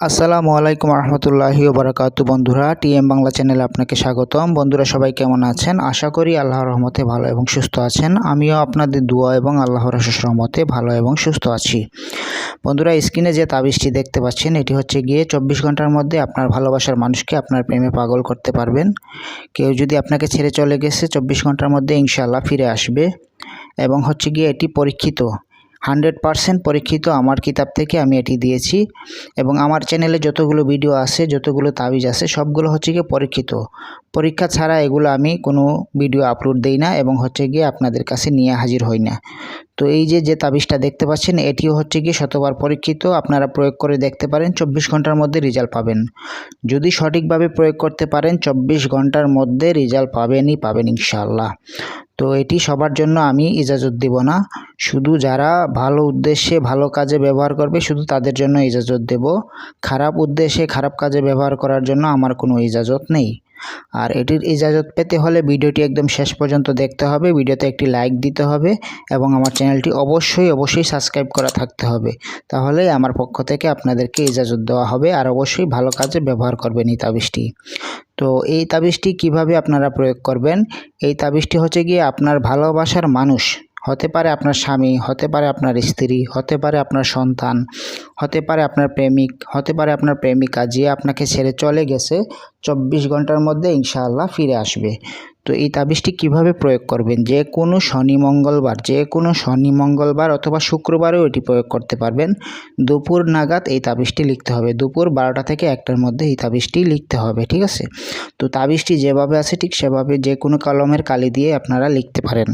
আসসালামু আলাইকুম রহমতুল্লাহি বারাকাতু বন্ধুরা, টিএম বাংলা চ্যানেলে আপনাকে স্বাগতম। বন্ধুরা, সবাই কেমন আছেন? আশা করি আল্লাহর রহমতে ভালো এবং সুস্থ আছেন। আমিও আপনাদের দোয়া এবং আল্লাহর রহমতে ভালো এবং সুস্থ আছি। বন্ধুরা, স্ক্রিনে যে তাবিজটি দেখতে পাচ্ছেন, এটি হচ্ছে গিয়ে চব্বিশ ঘণ্টার মধ্যে আপনার ভালোবাসার মানুষকে আপনার প্রেমে পাগল করতে পারবেন। কেউ যদি আপনাকে ছেড়ে চলে গেছে, চব্বিশ ঘণ্টার মধ্যে ইনশাআল্লাহ ফিরে আসবে। এবং হচ্ছে গিয়ে এটি পরীক্ষিত হান্ড্রেড পারসেন্ট পরীক্ষিত আমার কিতাব থেকে আমি এটি দিয়েছি এবং আমার চ্যানেলে যতগুলো ভিডিও আছে, যতগুলো তাবিজ আছে, সবগুলো হচ্ছে গিয়ে পরীক্ষিত। পরীক্ষা ছাড়া এগুলো আমি কোনো ভিডিও আপলোড দেই না এবং হচ্ছে গিয়ে আপনাদের কাছে নিয়ে হাজির হই না। তো এই যে যে তাবিজটা দেখতে পাচ্ছেন, এটিও হচ্ছে গিয়ে শতবার পরীক্ষিত। আপনারা প্রয়োগ করে দেখতে পারেন, চব্বিশ ঘণ্টার মধ্যে রেজাল্ট পাবেন। যদি সঠিকভাবে প্রয়োগ করতে পারেন, চব্বিশ ঘণ্টার মধ্যে রেজাল্ট পাবেনই পাবেন ইনশাআল্লাহ। তো এটি সবার জন্য আমি ইজাজত দেব না। শুধু যারা ভালো উদ্দেশ্যে ভালো কাজে ব্যবহার করবে, শুধু তাদের জন্য ইজাজত দেব। খারাপ উদ্দেশ্যে খারাপ কাজে ব্যবহার করার জন্য আমার কোনো ইজাজত নেই। আর এটির ইজাজত পেতে হলে ভিডিওটি একদম শেষ পর্যন্ত দেখতে হবে। ভিডিওতে একটি লাইক দিতে হবে এবং আমার চ্যানেলটি অবশ্যই অবশ্যই সাবস্ক্রাইব করা থাকতে হবে। তাহলেই আমার পক্ষ থেকে আপনাদেরকে ইজাজত দেওয়া হবে আর অবশ্যই ভালো কাজে ব্যবহার করবেন এই তাবিজটি। তো এই তাবিজটি কীভাবে আপনারা প্রয়োগ করবেন? এই তাবিজটি হচ্ছে গিয়ে আপনার ভালোবাসার মানুষ হতে পারে আপনার স্বামী, হতে পারে আপনার স্ত্রী, হতে পারে আপনার সন্তান, হতে পারে আপনার প্রেমিক, হতে পারে আপনার প্রেমিকা যে আপনাকে ছেড়ে চলে গেছে, চব্বিশ ঘণ্টার মধ্যে ইনশাআল্লাহ ফিরে আসবে। তো এই তাবিজটি কীভাবে প্রয়োগ করবেন? যে কোনো শনি মঙ্গলবার, যে কোনো শনি মঙ্গলবার অথবা শুক্রবারেও এটি প্রয়োগ করতে পারবেন। দুপুর নাগাদ এই তাবিজটি লিখতে হবে। দুপুর বারোটা থেকে একটার মধ্যে এই তাবিজটি লিখতে হবে, ঠিক আছে? তো তাবিজটি যেভাবে আছে ঠিক সেভাবে যে কোনো কলমের কালি দিয়ে আপনারা লিখতে পারেন।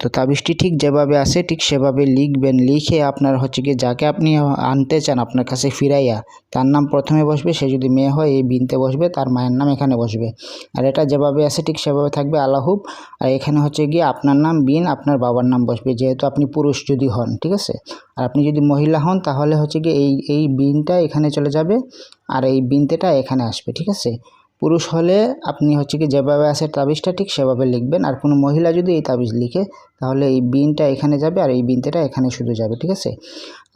তো তাবিজটি ঠিক যেভাবে আছে, ঠিক সেভাবে লিখবেন। লিখে আপনার হচ্ছে কি যাকে আপনি আনতে চান আপনার কাছে ফিরাইয়া, তার নাম প্রথমে বসবে, সে যদি মেয়ে হয় এই বিনতে বসবে, তার মায়ের নাম এখানে বসবে। আর এটা যেভাবে আছে, ঠিক সেভাবে থাকবে আলাহুব আর এখানে হচ্ছে গিয়ে আপনার নাম বিন, আপনার বাবার নাম বসবে, যেহেতু আপনি পুরুষ যদি হন, ঠিক আছে? আর আপনি যদি মহিলা হন, তাহলে হচ্ছে গিয়ে এই এই বিনটা এখানে চলে যাবে, আর এই বিনতেটা এখানে আসবে, ঠিক আছে? পুরুষ হলে আপনি হচ্ছে কি যেভাবে আছে তাবিজটা ঠিক সেভাবে লিখবেন। আর কোনো মহিলা যদি এই তাবিজ লিখে, তাহলে এই বিনটা এখানে যাবে আর এই বিনতেটা এখানে শুধু যাবে, ঠিক আছে?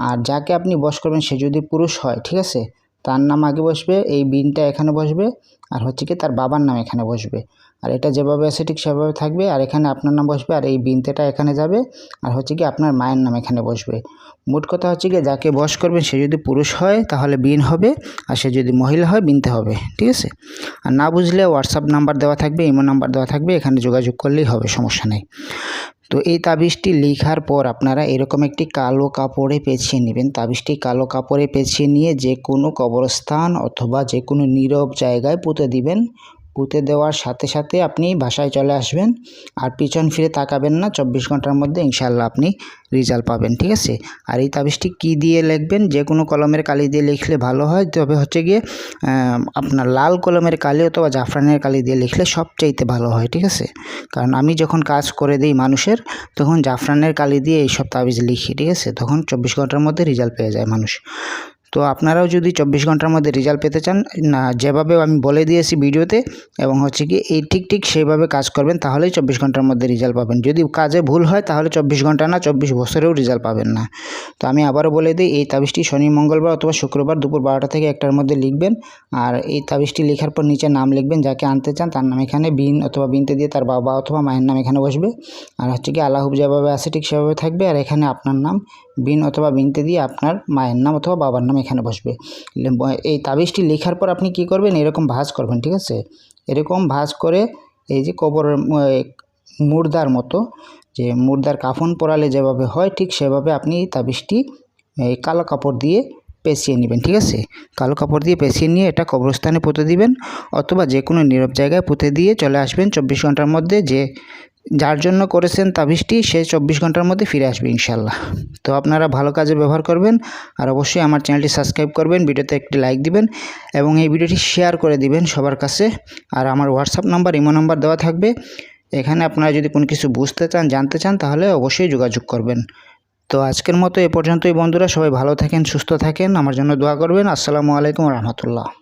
আর যাকে আপনি বস করবেন, সে যদি পুরুষ হয়, ঠিক আছে? তার নাম আগে বসবে, এই বিনটা এখানে বসবে, আর হচ্ছে কি তার বাবার নাম এখানে বসবে। আর এটা যেভাবে আছে ঠিক সেভাবে থাকবে। আর এখানে আপনার নাম বসবে আর এই বিনতেটা এখানে যাবে। আর হচ্ছে কি আপনার মায়ের নাম এখানে বসবে। মোট কথা হচ্ছে কি যাকে বস করবেন সে যদি পুরুষ হয় তাহলে বিন হবে। আর সে যদি মহিলা হয় বিনতে হবে। ঠিক আছে? আর না বুঝলে হোয়াটসঅ্যাপ নাম্বার দেওয়া থাকবে ইমো নাম্বার দেওয়া থাকবে। এখানে যোগাযোগ করলেই হবে, সমস্যা নেই। তো এই তাবিজটি লেখার পর আপনারা এরকম একটি কালো কাপড়ে পেঁচিয়ে নেবেন। তাবিজটি কালো কাপড়ে পেঁচিয়ে নিয়ে যে কোনো কবরস্থান অথবা যে কোনো নীরব জায়গায় পুঁতে দিবেন। পুঁতে দেওয়ার সাথে সাথে আপনি বাসায় চলে আসবেন আর পিছন ফিরে তাকাবেন না। চব্বিশ ঘণ্টার মধ্যে ইনশাল্লাহ আপনি রেজাল্ট পাবেন, ঠিক আছে? আর এই তাবিজটি কী দিয়ে লিখবেন? যে কোনো কলমের কালি দিয়ে লিখলে ভালো হয়, তবে হচ্ছে গিয়ে আপনার লাল কলমের কালি অথবা জাফরানের কালি দিয়ে লিখলে সবচাইতে ভালো হয়, ঠিক আছে? কারণ আমি যখন কাজ করে দিই মানুষের, তখন জাফরানের কালি দিয়ে এইসব তাবিজ লিখি, ঠিক আছে? তখন চব্বিশ ঘণ্টার মধ্যে রেজাল্ট পেয়ে যায় মানুষ। তো আপনারাও যদি চব্বিশ ঘণ্টার মধ্যে রেজাল্ট পেতে চান, না, যেভাবে আমি বলে দিয়েছি ভিডিওতে, এবং হচ্ছে কি, এই ঠিক ঠিক সেইভাবে কাজ করবেন, তাহলেই চব্বিশ ঘণ্টার মধ্যে রেজাল্ট পাবেন। যদি কাজে ভুল হয়, তাহলে চব্বিশ ঘণ্টা না, চব্বিশ বছরেও রেজাল্ট পাবেন না। তো আমি আবারও বলে দিই, এই তাবিজটি শনি, মঙ্গলবার অথবা শুক্রবার দুপুর বারোটা থেকে একটার মধ্যে লিখবেন, আর এই তাবিজটি লেখার পর নিচে নাম লিখবেন, যাকে আনতে চান, তার নাম এখানে বিন অথবা বিনতে দিয়ে তার বাবা অথবা মায়ের নাম এখানে বসবে। আর হচ্ছে কি আল্লাহুব যেভাবে আছে, ঠিক সেভাবে থাকবে, আর এখানে আপনার নাম বিন অথবা বিনতে দিয়ে আপনার মায়ের নাম অথবা বাবার নাম এখানে বসবে। এই তাবিজটি লেখার পর আপনি কি করবেন? এরকম ভাজ করবেন, ঠিক আছে? এরকম ভাজ করে এই যে কবরের মুর্দার মতো যে মুর্দার কাফন পরালে যেভাবে হয়, ঠিক সেভাবে আপনি তাবিজটি এই কালো কাপড় দিয়ে পেঁচিয়ে নেবেন, ঠিক আছে? কালো কাপড় দিয়ে পেঁচিয়ে নিয়ে এটা কবরস্থানে পুঁতে দিবেন অথবা যে কোনো নীরব জায়গায় পুঁতে দিয়ে চলে আসবেন। চব্বিশ ঘণ্টার মধ্যে যে যার জন্য করেছেন তাবিজটি সে চব্বিশ ঘণ্টার মধ্যে ফিরে আসবে ইনশাল্লাহ। তো আপনারা ভালো কাজে ব্যবহার করবেন আর অবশ্যই আমার চ্যানেলটি সাবস্ক্রাইব করবেন, ভিডিওতে একটি লাইক দিবেন এবং এই ভিডিওটি শেয়ার করে দিবেন সবার কাছে। আর আমার হোয়াটসঅ্যাপ নাম্বার, ইমো নাম্বার দেওয়া থাকবে। এখানে আপনারা যদি কোনো কিছু বুঝতে চান, জানতে চান, তাহলে অবশ্যই যোগাযোগ করবেন। তো আজকের মতো এ পর্যন্তই বন্ধুরা, সবাই ভালো থাকেন, সুস্থ থাকেন, আমার জন্য দোয়া করবেন। আসসালামু আলাইকুম রহমতুল্লাহ।